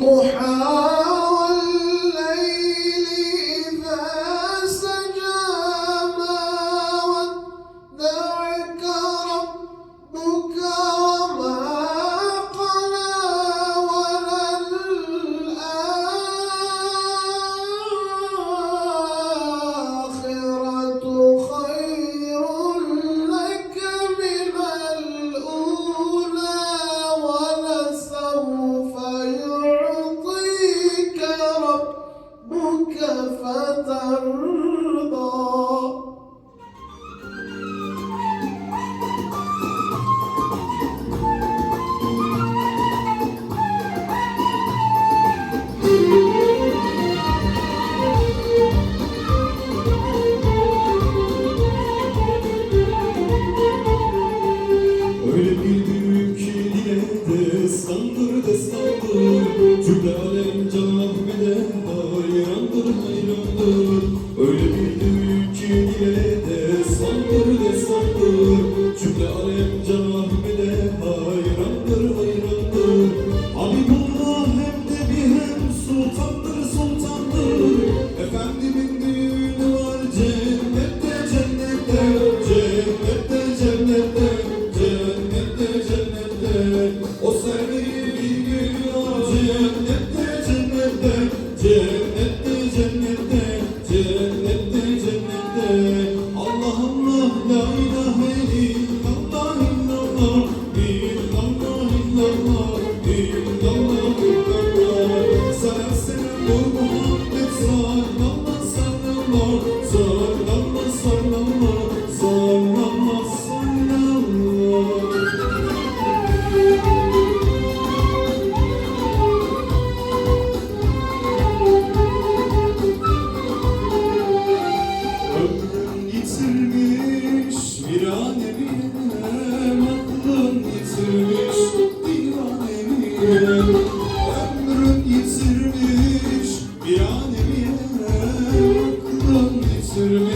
والضحى Sandır destandır Cümle alem canım. Ömrüm yitirmiş bir anemi aklım yitirmiş